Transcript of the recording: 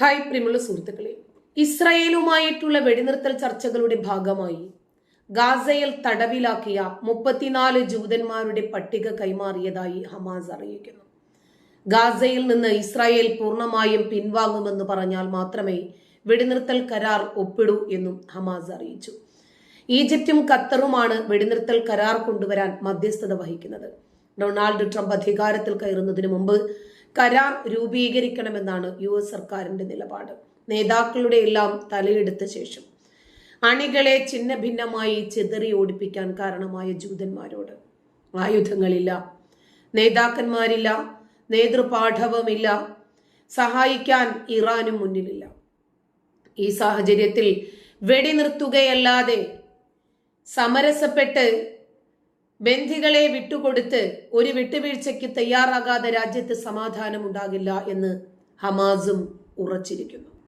Hi പ്രിമുള്ള സുഹൃത്തുക്കളെ. ഇസ്രയേലുമായിട്ടുള്ള വെടിനിർത്തൽ ചർച്ചകളുടെ ഭാഗമായി ഗാസയിൽ തടവിലാക്കിയ മുപ്പത്തിനാല് ജൂതന്മാരുടെ പട്ടിക കൈമാറിയതായി ഹമാസ് അറിയിക്കുന്നു. ഗാസയിൽ നിന്ന് ഇസ്രായേൽ പൂർണമായും പിൻവാങ്ങുമെന്ന് പറഞ്ഞാൽ മാത്രമേ വെടിനിർത്തൽ കരാർ ഒപ്പിടൂ എന്നും ഹമാസ് അറിയിച്ചു. ഈജിപ്തും ഖത്തറുമാണ് വെടിനിർത്തൽ കരാർ കൊണ്ടുവരാൻ മധ്യസ്ഥത വഹിക്കുന്നത്. ഡൊണാൾഡ് ട്രംപ് അധികാരത്തിൽ കയറുന്നതിന് മുമ്പ് കരാർ രൂപീകരിക്കണമെന്നാണ് യു എസ് സർക്കാരിന്റെ നിലപാട്. നേതാക്കളുടെ എല്ലാം തലയെടുത്ത ശേഷം അണികളെ ചിന്ന ഭിന്നമായി ചെതറി ഓടിപ്പിക്കാൻ കാരണമായ ജൂതന്മാരോട് ആയുധങ്ങളില്ല നേതാക്കന്മാരില്ല നേതൃപാഠവുമില്ല സഹായിക്കാൻ ഇറാനും മുന്നിലില്ല. ഈ സാഹചര്യത്തിൽ വെടിനിർത്തുകയല്ലാതെ സമരസപ്പെട്ട് ബന്ധികളെ വിട്ടുകൊടുത്ത് ഒരു വിട്ടുവീഴ്ചയ്ക്ക് തയ്യാറാകാതെ രാജ്യത്ത് സമാധാനം ഉണ്ടാകില്ല എന്ന് ഹമാസും ഉറച്ചിരിക്കുന്നു.